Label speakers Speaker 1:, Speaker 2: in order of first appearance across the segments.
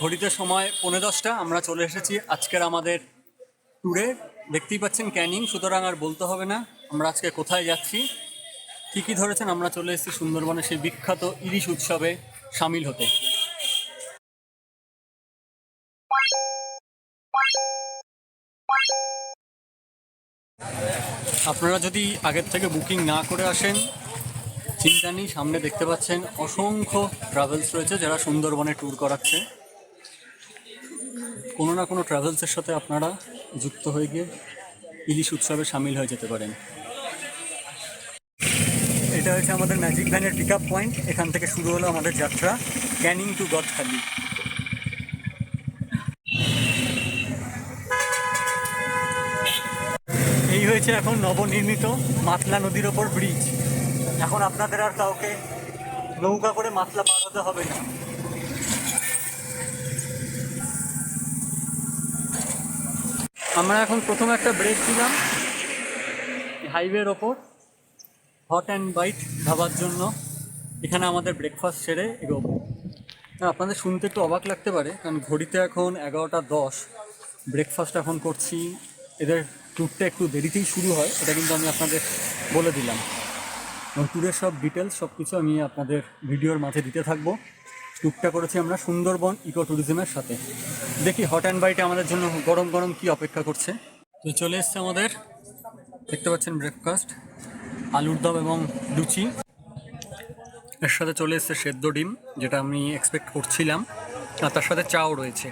Speaker 1: ঘড়িতে সময় পৌনে দশটা, আমরা চলে এসেছি আজকের আমাদের ট্যুরে দেখতেই পাচ্ছেন ক্যানিং, সুতরাং আর বলতে হবে না, আমরা আজকে কোথায় যাচ্ছি? ঠিকই ধরেছেন? আমরা চলে এসেছি সুন্দরবনের সেই বিখ্যাত ইলিশ উৎসবে সামিল হতে। আপনারা যদি আগের থেকে বুকিং না করে আসেন, চিন্তা নেই, সামনে দেখতে পাচ্ছেন অসংখ্য ট্রাভেলস রয়েছে যারা সুন্দরবনে ট্যুর করাচ্ছে। কোনো না কোনো ট্রাভেলসের সাথে আপনারা যুক্ত হয়ে গিয়ে ইলিশ উৎসবে সামিল হয়ে যেতে পারেন। এটা হচ্ছে আমাদের ম্যাজিক ভ্যানের পিক আপ পয়েন্ট এখান থেকে শুরু হলো আমাদের যাত্রা। ক্যানিং টু গদখালি এই হয়েছে এখন নবনির্মিত মাতলা নদীর ওপর ব্রিজ এখন আপনাদের আর কাউকে নৌকা করে মাতলা পার হতে হবে না। আমরা এখন প্রথম একটা ব্রেক দিলাম। হাইওয়ের ওপর হট অ্যান্ড বাইট খাবার জন্য। এখানে আমাদের ব্রেকফাস্ট সেরে এগোবো। আপনাদের শুনতে একটু অবাক লাগতে পারে, কারণ ঘড়িতে এখন এগারোটা দশ। ব্রেকফাস্ট এখন করছি। এদের ট্যুরটা একটু দেরিতেই শুরু হয়, এটা কিন্তু আমি আপনাদের বলে দিলাম। এবং ট্যুরের সব ডিটেলস সব কিছু আমি আপনাদের ভিডিওর মাঝে দিতে থাকব। ট্যুরটা করেছি আমরা সুন্দরবন ইকো ট্যুরিজমের সাথে। দেখি হট অ্যান্ড বাইটে আমাদের জন্য গরম গরম কি অপেক্ষা করছে। তো চলে এসছে আমাদের, দেখতে পাচ্ছেন ব্রেকফাস্ট আলুর দম এবং লুচি। এর সাথে চলে এসছে সেদ্ধ ডিম, যেটা আমি এক্সপেক্ট করছিলাম। আর তার সাথে চাও রয়েছে।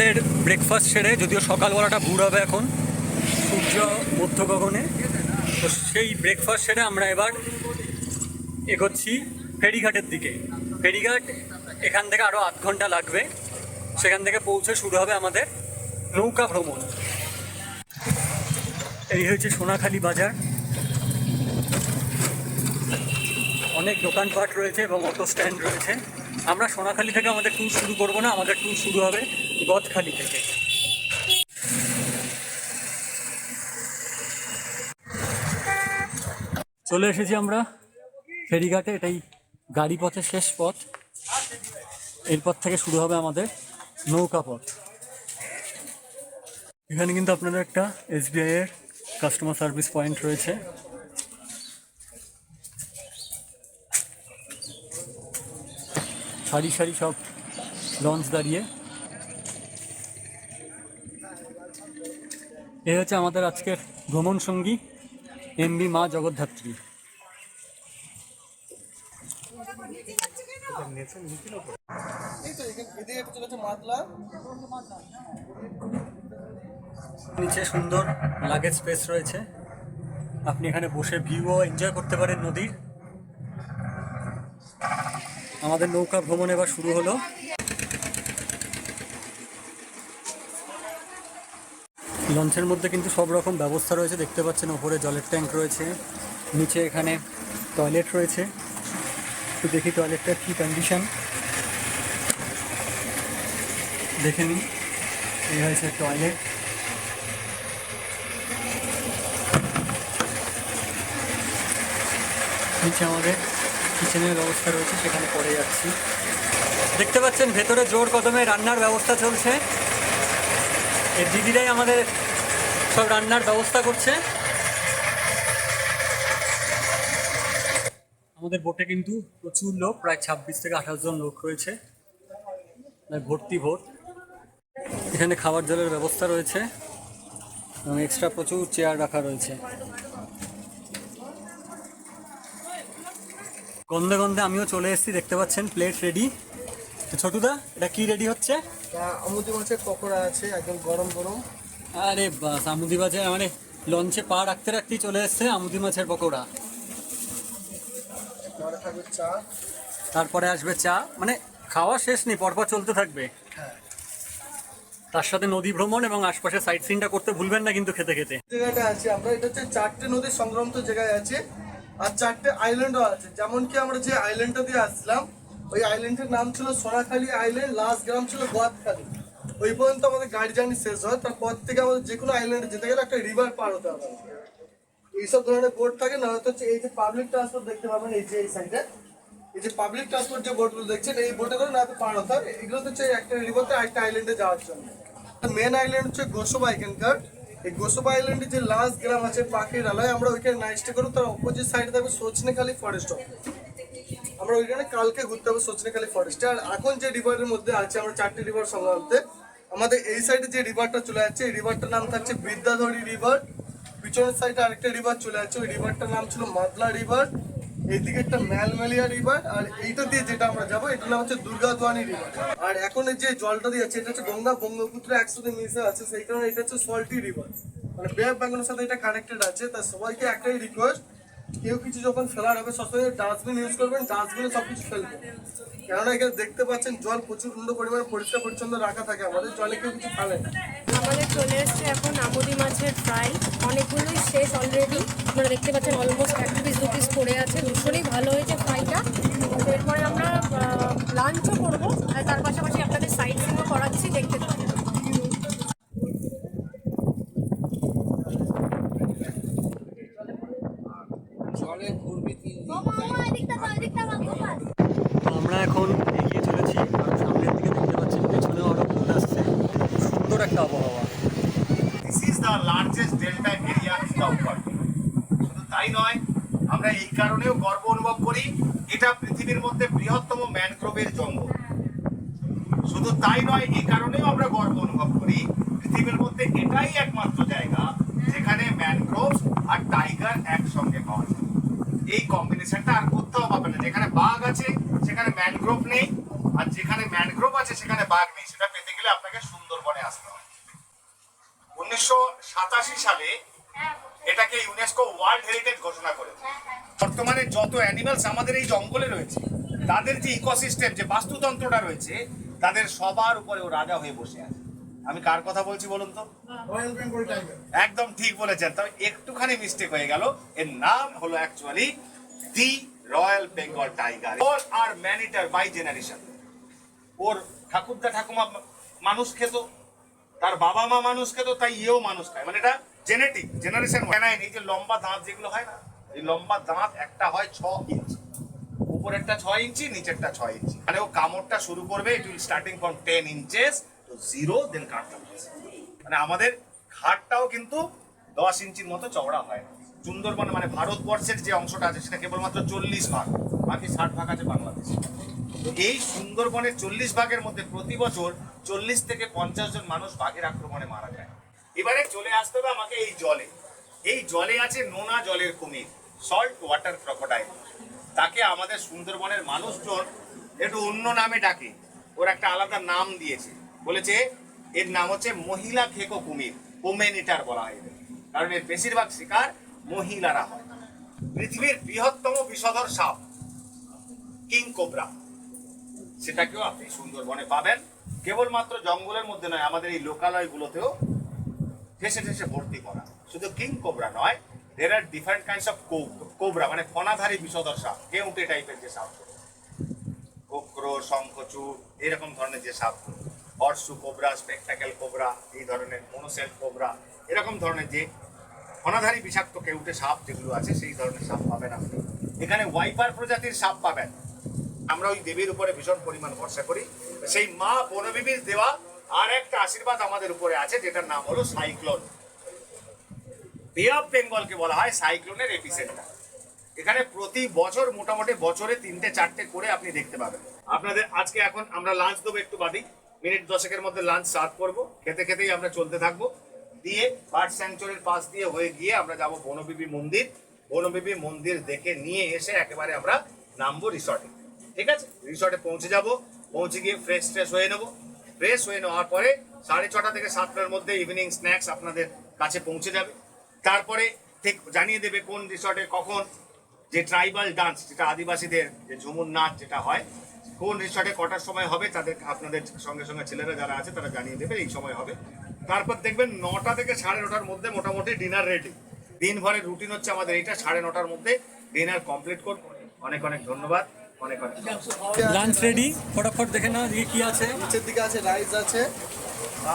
Speaker 1: সকালের ব্রেকফাস্ট সেরে, যদিও সকালবেলাটা ভোর হবে এখন, সূর্য মধ্য গগনে তো সেই ব্রেকফাস্ট সেরে আমরা এবার এগোচ্ছি ফেরিঘাটের দিকে। ফেরিঘাট এখান থেকে আরও আধ ঘণ্টা লাগবে, সেখান থেকে পৌঁছে শুরু হবে আমাদের নৌকা ভ্রমণ। এই হয়েছে সোনাখালি বাজার। অনেক দোকানপাট রয়েছে এবং অটো স্ট্যান্ড রয়েছে। আমরা সোনাখালি থেকে আমাদের ট্যুর শুরু করব না, আমাদের ট্যুর শুরু হবে গদখালি থেকে। চলে এসেছি আমরা ফেরিঘাটে, এটাই গাড়ি পথের শেষ পথ। এরপর থেকে শুরু হবে আমাদের নৌকা পথ এখানে কিন্তু আপনাদের একটা এসবিআই এর কাস্টমার সার্ভিস পয়েন্ট রয়েছে। সারি সারি সব লঞ্চ দাঁড়িয়ে। এ হচ্ছে আমাদের আজকের ভ্রমণ সঙ্গী এমবি মা জগদ্ধাত্রী। নিচে সুন্দর লাগেজ স্পেস রয়েছে। আপনি এখানে বসে ভিউও এনজয় করতে পারেন নদীর। আমাদের নৌকা ভ্রমণ এবার শুরু হলো। লঞ্চের মধ্যে কিন্তু সব রকম ব্যবস্থা রয়েছে, দেখতে পাচ্ছেন ওপরে জলের ট্যাঙ্ক রয়েছে, নিচে এখানে টয়লেট রয়েছে। একটু দেখি টয়লেটটার কী কন্ডিশন দেখে নিন এই হয়েছে টয়লেট। নিচে আমাদের কিচেনের ব্যবস্থা রয়েছে, সেখানে পরে যাচ্ছি। দেখতে পাচ্ছেন, ভেতরে জোর কদমে রান্নার ব্যবস্থা চলছে। এই দিদিরাই আমাদের সব রান্নার ব্যবস্থা করছে। আমাদের বোটে কিন্তু প্রচুর লোক, প্রায় ছাব্বিশ থেকে আঠাশ জন লোক রয়েছে। ভর্তি ভোট এখানে খাবার জলের ব্যবস্থা রয়েছে এবং এক্সট্রা প্রচুর চেয়ার রাখা রয়েছে। গন্ধে গন্ধে আমিও চলে এসেছি দেখতে পাচ্ছেন প্লেট রেডি ছোটুদা এটা কি রেডি হচ্ছে?
Speaker 2: আমুদি মাছের পকোড়া আছে একদম গরম গরম।
Speaker 1: আরে বাস আমুদি মাছের মানে লঞ্চে পা রাখতে রাখতেই চলে এসছে আমুদি মাছের পকোড়া।
Speaker 2: চা।
Speaker 1: তারপরে আসবে চা। মানে খাওয়া শেষ নেই পরপর চলতে থাকবে।
Speaker 2: হ্যাঁ।
Speaker 1: তার সাথে নদী ভ্রমণ এবং আশপাশে সাইট সিনটা করতে ভুলবেন না কিন্তু খেতে খেতে।
Speaker 2: জায়গাটা আছে আমরা এটা হচ্ছে চারটে নদীর সংক্রান্ত জায়গায় আছে। আর চারটে আইল্যান্ডও আছে। যেমন কি আমরা যে আইল্যান্ডটা দিয়ে আসলাম ওই আইল্যান্ডের নাম ছিল সোনাখালী আইল্যান্ড লাস্ট গ্রাম ছিল গোয়াতখালী। ওই পর্যন্ত আমাদের গাড়ি জার্নি শেষ হয়। তারপর থেকে আমাদের যে কোনো আইল্যান্ডে যেতে গেলে একটা রিভার পার হতে হবে এইসব ধরনের বোর্ড থাকে না, হয়তো এই যে পাবলিক ট্রান্সপোর্ট দেখতে পাবেন এই যে, এই সাইডে এই যে পাবলিক ট্রান্সপোর্ট যে বোটগুলো দেখছেন, এই বোটে করে না পার হতে হবে। এগুলো হচ্ছে একটা রিভারতে একটা আইল্যান্ডে যাওয়ার জন্য। মেন আইল্যান্ড হচ্ছে গোসবা এখানকার এই গোসবা আইল্যান্ডে যে লাস্ট গ্রাম আছে পাখির আলায়, আমরা ওইখানে নাইট করব। তার অপোজিট সাইডে থাকবে সচনেখালি ফরেস্ট আমরা ওইখানে কালকে ঘুরতে হবে সচনেখালি ফরেস্টে আর এখন যে রিভারের মধ্যে আছে, আমরা চারটি রিভার সংক্রান্তে আমাদের এই সাইডে যে রিভারটা চলে যাচ্ছে, এই রিভারটার নাম থাকছে বিদ্যাধরী রিভার পিছনের সাইডে আরেকটা রিভার চলে যাচ্ছে, ওই রিভারটার নাম ছিল মাদলা রিভার এইদিকে একটা ম্যালমেলিয়া রিভার আর এইটা দিয়ে যেটা আমরা যাব এটা নাম হচ্ছে দুর্গাদোয়ানি রিভার আর এখন যে জলটা দিয়ে এটা হচ্ছে গঙ্গা, ব্রহ্মপুত্র একসাথে মিশে আছে, সেই কারণে এটা হচ্ছে সল্টি রিভার মানে বে অফ সাথে এটা কানেক্টেড আছে, তা সবাইকে একটাই রিকোয়েস্ট কেউ কিছু যখন ফেলার হবে, সবসময় ডাস্টবিন ইউজ করবেন ডাস্টবিনে সব কিছু ফেলবেন। কেননা এখানে দেখতে পাচ্ছেন জল প্রচুর সুন্দর পরিমাণে পরিষ্কার পরিচ্ছন্ন রাখা থাকে। আমাদের জলে কেউ কিছু ফেলে
Speaker 3: আমাদের চলে এসছে এখন আমুদি মাছের ফ্রাই অনেকগুলোই শেষ অলরেডি আপনারা দেখতে পাচ্ছেন অলমোস্ট এক পিস দু পিস পড়ে আছে। ভীষণই ভালো হয়েছে ফ্রাইটা এরপরে আমরা লাঞ্চও করব। আর তার পাশাপাশি আপনাদের সাইড সিনও করাচ্ছি, দেখতে পাবেন
Speaker 1: তো আমরা এখন এগিয়ে চলেছি আর সামনের দিকে দেখতে পাচ্ছেন পেছনে আরও বোট আসছে সুন্দর একটা আবহাওয়া
Speaker 4: this is the largest delta area in the world শুধু তাই নয় আমরা এই কারণেও গর্ব অনুভব করি এটা পৃথিবীর মধ্যে বৃহত্তম ম্যানগ্রোভের জঙ্গল। শুধু তাই নয়, এই কারণেও আমরা গর্ব অনুভব করি। পৃথিবীর মধ্যে এটাই একমাত্র জায়গা যেখানে ম্যানগ্রোভ আর টাইগার একসঙ্গে পাওয়া যায়। এই কম্বিনেশনটা আর কোথাও পাবেন না। যেখানে বাঘ আছে, সেখানে ম্যানগ্রোভ নেই, আর যেখানে ম্যানগ্রোভ আছে, সেখানে বাঘ নেই। সেটা পেতে গেলে আপনাকে সুন্দরবনে আসতে হবে। উনিশশো সালে এটাকে ইউনেস্কো ওয়ার্ল্ড হেরিটেজ ঘোষণা করেছে। বর্তমানে যত অ্যানিমালস আমাদের এই জঙ্গলে রয়েছে তাদের যে ইকোসিস্টেম যে বাস্তুতন্ত্রটা রয়েছে তাদের সবার উপরে ও রাজা হয়ে বসে আছে। আমি কার কথা বলছি বলুন তো? একদম ঠিক বলেছেন। তবে একটুখানি মিস্টেক হয়ে গেল। এর নাম হলো actually the royal Bengal tiger ওর আর ম্যানিটার বাই জেনারেশন ওর ঠাকুরদা ঠাকুমা মানুষ খেত তার বাবা মা মানুষ খেত তাই ইয়েও মানুষ খায়। মানে এটা জেনেটিক জেনারেশন হয় না এই যে লম্বা দাঁত যেগুলো হয় না এই লম্বা দাঁত একটা হয় ছ ইঞ্চি উপরেরটা ছয় ইঞ্চি, নিচেরটা ছয় ইঞ্চি। মানে ও কামড়টা শুরু করবে it will starting from ten inches তো জিরো দেন কাটটা মানে আমাদের ঘাটটাও কিন্তু দশ ইঞ্চির মতো চওড়া হয়। সুন্দরবন মানে ভারতবর্ষের যে অংশটা আছে, সেটা কেবলমাত্র চল্লিশ ভাগ, বাকি ষাট ভাগ আছে বাংলাদেশে। তো এই সুন্দরবনের চল্লিশ ভাগের মধ্যে প্রতি বছর চল্লিশ থেকে পঞ্চাশ জন মানুষ বাঘের আক্রমণে মারা যায়। এবারে চলে আসতে হবে আমাকে এই জলে। এই জলে আছে নোনা জলের কুমির সল্ট ওয়াটার ক্রকোডাইল তাকে আমাদের সুন্দরবনের মানুষজন একটু অন্য নামে ডাকে। ওর একটা আলাদা নাম দিয়েছে। বলেছে, এর নাম হচ্ছে মহিলা খেকো কুমির ওমেনিটার বলা হয় কারণ এর বেশিরভাগ শিকার মহিলারা হয়। পৃথিবীর বৃহত্তম বিষধর সাপ, কিং কোবরা। সেটাকেও আপনি সুন্দরবনে পাবেন। কেবলমাত্র জঙ্গলের মধ্যে নয়, আমাদের এই লোকালয়গুলোতেও ঠেসে ঠেসে ভর্তি করা। শুধু কিং কোবরা নয় দের আর ডিফারেন্ট কাইন্ডস অফ কোবরা মানে ফনাধারী বিষধর সাপ কেউটে টাইপের যে সাপ? কোক্র, শঙ্খচূড়, এরকম ধরনের যে সাপ। হর্সু কোবরা স্পেকটাকেল কোবরা, এই ধরনের মনোসেল কোবরা, এরকম ধরনের যে ফনাধারী বিষাক্ত কেউটে সাপ যেগুলো আছে, সেই ধরনের সাপ পাবেন আপনি। এখানে ওয়াইপার প্রজাতির সাপ পাবেন। আমরা ওই দেবীর উপরে ভীষণ পরিমাণ ভরসা করি। সেই মা বনবিবির দেওয়া আর একটা আশীর্বাদ আমাদের উপরে আছে, যেটার নাম হলো সাইক্লোন। বে অফ বেঙ্গলকে বলা হয় সাইক্লোনের এপিসেন্টার এখানে প্রতি বছর মোটামুটি বছরে তিনটে, চারটে করে আপনি দেখতে পাবেন। আপনাদের আজকে এখন আমরা লাঞ্চ দেবো একটু বাদেই। মিনিট দশেকের মধ্যে লাঞ্চ সার্ভ করব। খেতে খেতেই আমরা চলতে থাকব। দিয়ে বার্ড স্যাংচুরির পাশ দিয়ে হয়ে গিয়ে আমরা যাব বনবিবি মন্দির। বনবিবি মন্দির দেখে নিয়ে এসে একেবারে আমরা নামবো রিসর্টে ঠিক আছে? রিসর্টে পৌঁছে যাব। পৌঁছে গিয়ে ফ্রেশ ট্রেশ হয়ে নেব। ফ্রেশ হয়ে নেওয়ার পরে সাড়ে ছটা থেকে সাতটার মধ্যে ইভিনিং স্ন্যাক্স আপনাদের কাছে পৌঁছে যাবে। তারপরে ঠিক জানিয়ে দেবে কোন রিসর্টে কখন যে ট্রাইবাল ডান্স যেটা আদিবাসীদের যে ঝুমুর নাচ যেটা হয় কোন রিসর্টে কটার সময় হবে তাদের আপনাদের সঙ্গে সঙ্গে ছেলেরা যারা আছে তারা জানিয়ে দেবে এই সময় হবে। তারপর দেখবেন নটা থেকে সাড়ে নটার মধ্যে মোটামুটি ডিনার রেডি দিনভরের রুটিন হচ্ছে আমাদের এইটা সাড়ে নটার মধ্যে ডিনার কমপ্লিট করব। অনেক অনেক ধন্যবাদ অনেক অনেক
Speaker 1: লাঞ্চ রেডি ফটাফট দেখে নাও কি আছে।
Speaker 2: নিচের দিকে আছে রাইস আছে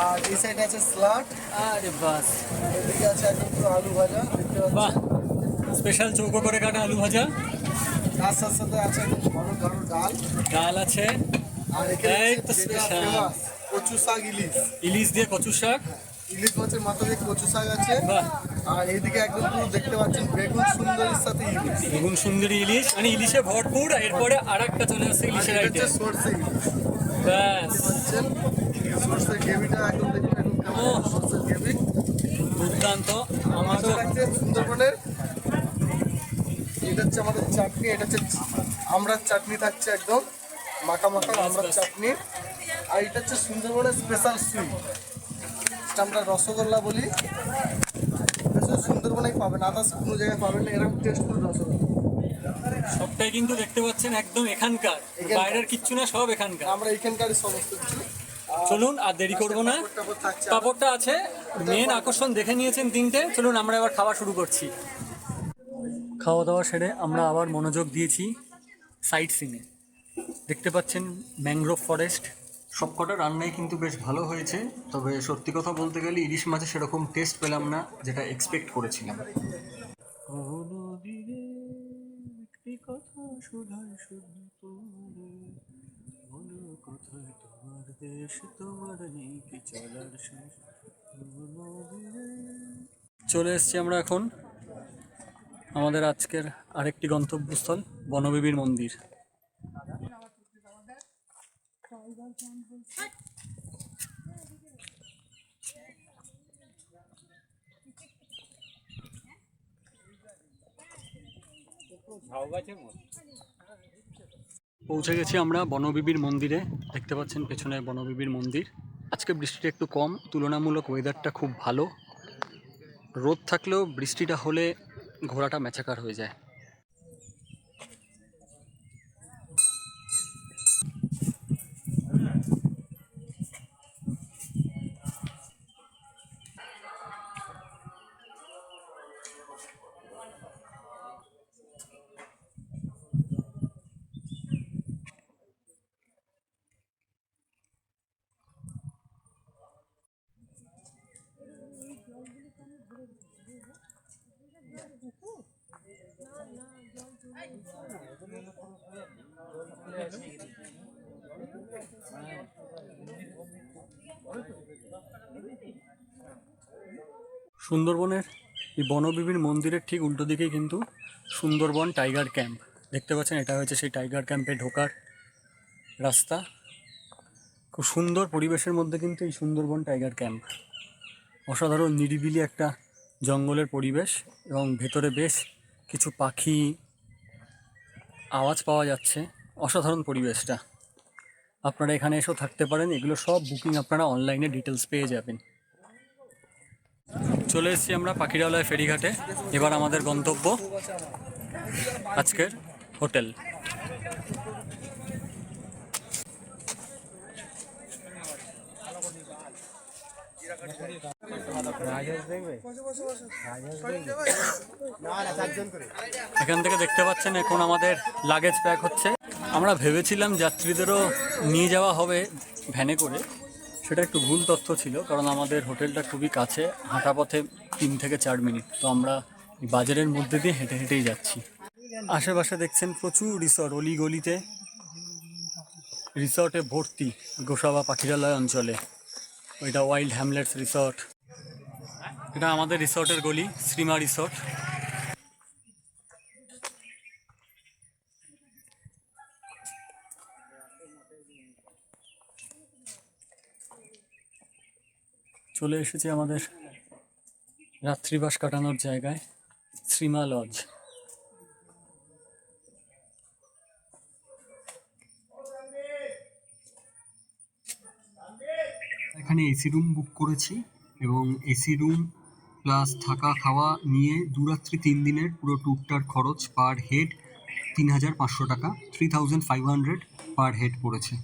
Speaker 2: আর এই সাইডে আছে স্লাট
Speaker 1: আরে বাস।
Speaker 2: এদিকে আছে একদম আলু ভাজা দেখতে পাচ্ছেন?
Speaker 1: স্পেশাল চৌকো করে কাটা আলু ভাজা।
Speaker 2: তার সাথে সাথে আছে ডাল।
Speaker 1: ডাল আছে।
Speaker 2: আর এখানে কচু শাক ইলিশ।
Speaker 1: ইলিশ দিয়ে কচু শাক।
Speaker 2: ইলিশ মাছের মাথা দিয়ে কচু শাক আছে। আর এইদিকে একদম পুরো দেখতে পাচ্ছেন বেগুন সুন্দরীর সাথে ইলিশ।
Speaker 1: বেগুন সুন্দরী ইলিশ। মানে ইলিশে ভরপুর এরপরে আর একটা চলে আসছে ইলিশের আইটেম
Speaker 2: সর্ষে ইলিশ।
Speaker 1: ব্যাস।
Speaker 2: পাচ্ছেন? সর্ষের গ্রেভিটা একদম দেখুন একদম কেমন সর্ষের গ্রেভি।
Speaker 1: দুর্দান্ত। আমার তো
Speaker 2: সুন্দরবনের এটা হচ্ছে আমাদের চাটনি এটা হচ্ছে আমড়ার চাটনি থাকছে একদম মাখা মাখা আমড়ার চাটনি। আর এটা হচ্ছে সুন্দরবনের স্পেশাল সুইট আমরা রসগোল্লা বলি। সুন্দরবনেই পাবেন আদার্স কোনো জায়গায় পাবেন না এরকম টেস্টফুল রসগোল্লা।
Speaker 1: সবটাই কিন্তু দেখতে পাচ্ছেন একদম এখানকার।
Speaker 2: এখানকার।
Speaker 1: বাইরের কিচ্ছু না সব এখানকার।
Speaker 2: আমরা এখানকারই সমস্ত কিছু।
Speaker 1: চলুন আর দেরি করব না। পাপড়টা আছে মেন আকর্ষণ দেখে নিয়েছেন তিনটে। চলুন আমরা এবার খাওয়া শুরু করছি। খাওয়া দাওয়া সেরে আমরা আবার মনোযোগ দিয়েছি সাইট সিনে। দেখতে পাচ্ছেন ম্যাংগ্রোভ ফরেস্ট। সবকটা রান্নাই কিন্তু বেশ ভালো হয়েছে, তবে সত্যি কথা বলতে গেলে ইলিশ মাছে সেরকম টেস্ট পেলাম না যেটা এক্সপেক্ট করেছিলাম। চলে এসেছি আমরা এখন। আমাদের আজকের আরেকটি গন্তব্যস্থল বনবিবির মন্দির। পৌঁছে গেছি আমরা বনবিবির মন্দিরে। দেখতে পাচ্ছেন পেছনে বনবিবির মন্দির। আজকে বৃষ্টিটা একটু কম, তুলনামূলক ওয়েদারটা খুব ভালো। রোদ থাকলেও বৃষ্টিটা হলে ঘোড়াটা ম্যাচাকার হয়ে যায়। সুন্দরবনের এই বনবিবির মন্দিরের ঠিক উল্টো দিকেই কিন্তু সুন্দরবন টাইগার ক্যাম্প। দেখতে পাচ্ছেন, এটা হয়েছে সেই টাইগার ক্যাম্পে ঢোকার রাস্তা। খুব সুন্দর পরিবেশের মধ্যে কিন্তু এই সুন্দরবন টাইগার ক্যাম্প। অসাধারণ, নিরিবিলি একটা জঙ্গলের পরিবেশ এবং ভেতরে বেশ কিছু পাখি আওয়াজ পাওয়া যাচ্ছে। অসাধারণ পরিবেশটা। আপনারা এখানে এসেও থাকতে পারেন। এগুলো সব বুকিং আপনারা অনলাইনে ডিটেলস পেয়ে যাবেন। চলে এসেছি আমরা পাখিরালয় ফেরিঘাটে। এবার আমাদের গন্তব্য আজকের হোটেল। এখান থেকে দেখতে পাচ্ছেন এখন আমাদের লাগেজ প্যাক হচ্ছে। আমরা ভেবেছিলাম যাত্রীদেরও নিয়ে যাওয়া হবে ভ্যানে করে। সেটা একটু ভুল তথ্য ছিল, কারণ আমাদের হোটেলটা খুবই কাছে, হাঁটা পথে তিন থেকে চার মিনিট। তো আমরা বাজারের মধ্যে দিয়ে হেঁটে হেঁটেই যাচ্ছি। আশেপাশে দেখছেন প্রচুর রিসর্ট অলি গলিতে রিসর্টে ভর্তি গোসাবা পাখিরালয় অঞ্চলে। ওইটা ওয়াইল্ড হ্যামলেটস রিসর্ট। এটা আমাদের রিসর্টের গলি, শ্রীমা রিসর্ট। চলে এসেছি আমাদের রাত্রিবাস কাটানোর জায়গায়, শ্রীমা লজ। এখানে এসি রুম বুক করেছি এবং এসি রুম প্লাস থাকা খাওয়া নিয়ে দুরাত্রি তিন দিনের পুরো ট্যুরটার খরচ পার হেড তিন হাজার পাঁচশো টাকা three thousand five hundred per head পড়েছে।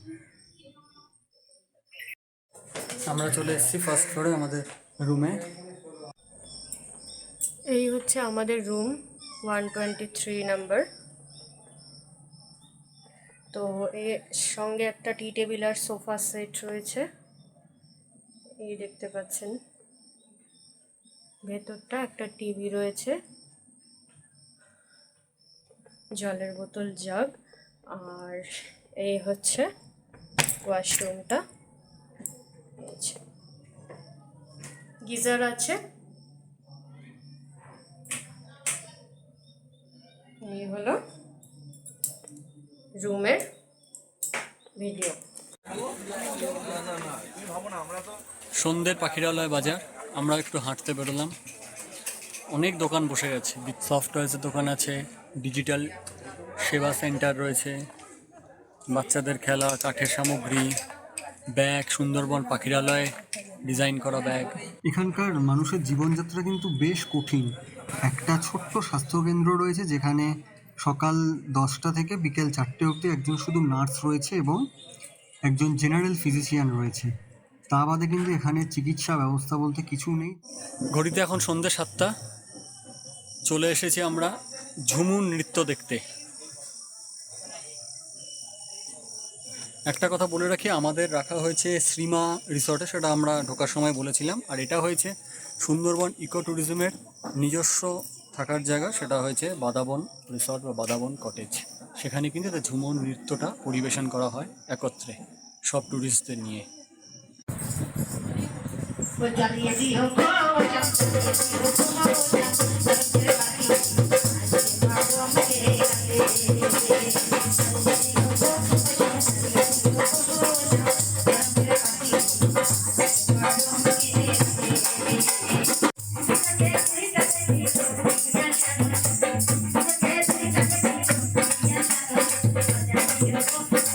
Speaker 1: আমরা চলে এসেছি ফার্স্ট ফ্লোরে আমাদের রুমে
Speaker 3: এই হচ্ছে আমাদের room one twenty three number তো এর সঙ্গে একটা টি টেবিল আর সোফা সেট রয়েছে। এই দেখতে পাচ্ছেন। ভেতরটা একটা টিভি রয়েছে। জলের বোতল জাগ আর এই হচ্ছে ওয়াশরুমটা গিজার আছে। এই হলো রুমের ভিডিও।
Speaker 1: সন্ধ্যের পাখিরালয় বাজার আমরা একটু হাঁটতে বেরোলাম। অনেক দোকান বসে গেছে। সফটওয়্যার্সের দোকান আছে, ডিজিটাল সেবা সেন্টার রয়েছে, বাচ্চাদের খেলা, কাঠের সামগ্রী ব্যাগ সুন্দরবন পাখিরালয় ডিজাইন করা ব্যাগ। এখানকার মানুষের জীবনযাত্রা কিন্তু বেশ কঠিন। একটা ছোট্ট স্বাস্থ্যকেন্দ্র রয়েছে যেখানে সকাল দশটা থেকে বিকেল চারটে অবধি একজন শুধু নার্স রয়েছে এবং একজন জেনারেল ফিজিশিয়ান রয়েছে। তা বাদে কিন্তু এখানে চিকিৎসা ব্যবস্থা বলতে কিছু নেই। ঘড়িতে এখন সন্ধ্যে সাতটা। চলে এসেছি আমরা ঝুমুর নৃত্য দেখতে। একটা কথা বলে রাখি আমাদের রাখা হয়েছে শ্রীমা রিসর্টে সেটা আমরা ঢোকার সময় বলেছিলাম আর এটা হয়েছে সুন্দরবন ইকো ট্যুরিজমের নিজস্ব থাকার জায়গা সেটা হয়েছে বাদাবন রিসর্ট বা বাদাবন কটেজ সেখানে কিন্তু এটা ঝুমুর নৃত্যটা পরিবেশন করা হয় একত্রে সব ট্যুরিস্টদের নিয়ে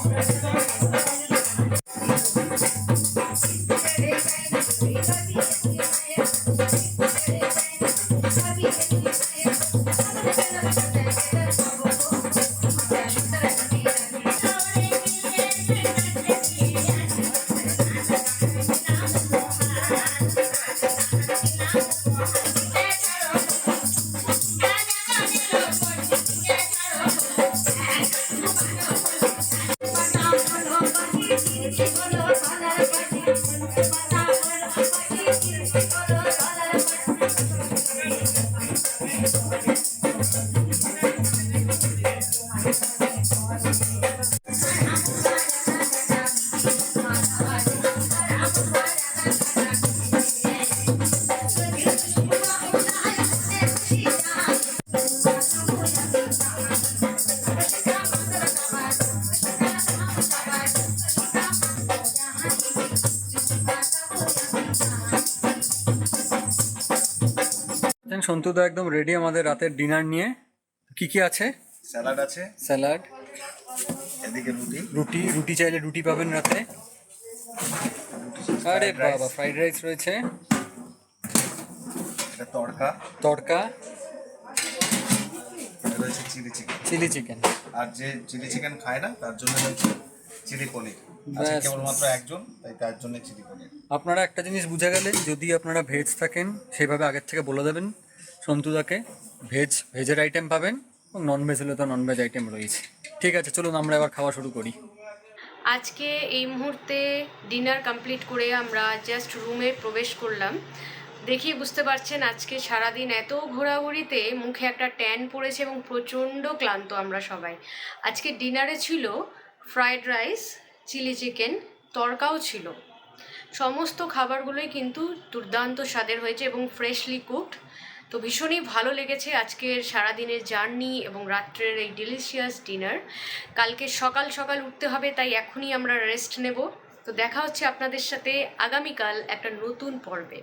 Speaker 1: pessoas. সন্তুদা একদম রেডি আমাদের রাতের ডিনার নিয়ে। কি কি আছে?
Speaker 4: স্যালাড আছে।
Speaker 1: স্যালাড
Speaker 4: এদিকে রুটি।
Speaker 1: রুটি রুটি চাইলে রুটি পাবেন রাতে। আরে বাবা ফ্রাইড রাইস রয়েছে।
Speaker 4: তড়কা।
Speaker 1: তড়কা।
Speaker 4: রয়েছে চিলি চিকেন
Speaker 1: চিলি চিকেন
Speaker 4: আর যে চিলি চিকেন খায় না তার জন্য রয়েছে চিলি পনির। আছে কেবলমাত্র একজন তাই তার জন্য চিলি পনির।
Speaker 1: আপনারা একটা জিনিস বুঝে গেলেন যদি আপনারা ভেজ থাকেন সেভাবে আগের থেকে বলে দেবেন। সন্তুদাকে ভেজ ভেজের আইটেম পাবেন এবং নন ভেজ হলে তো নন ভেজ আইটেম রয়েছে। ঠিক আছে, চলুন আমরা এবার খাওয়া শুরু করি।
Speaker 3: আজকে এই মুহূর্তে ডিনার কমপ্লিট করে আমরা জাস্ট রুমে প্রবেশ করলাম। দেখি, বুঝতে পারছেন আজকে সারাদিন এত ঘোরাঘুরিতে মুখে একটা ট্যান পড়েছে এবং প্রচণ্ড ক্লান্ত আমরা সবাই। আজকে ডিনারে ছিল ফ্রাইড রাইস চিলি চিকেন তরকাও ছিল। সমস্ত খাবারগুলোই কিন্তু দুর্দান্ত স্বাদের হয়েছে এবং ফ্রেশলি কুকড তো ভীষণই ভালো লেগেছে আজকের সারাদিনের জার্নি এবং রাত্রের এই ডিলিশিয়াস ডিনার কালকে সকাল সকাল উঠতে হবে, তাই এখনই আমরা রেস্ট নেব। তো দেখা হচ্ছে আপনাদের সাথে আগামীকাল একটা নতুন পর্বে।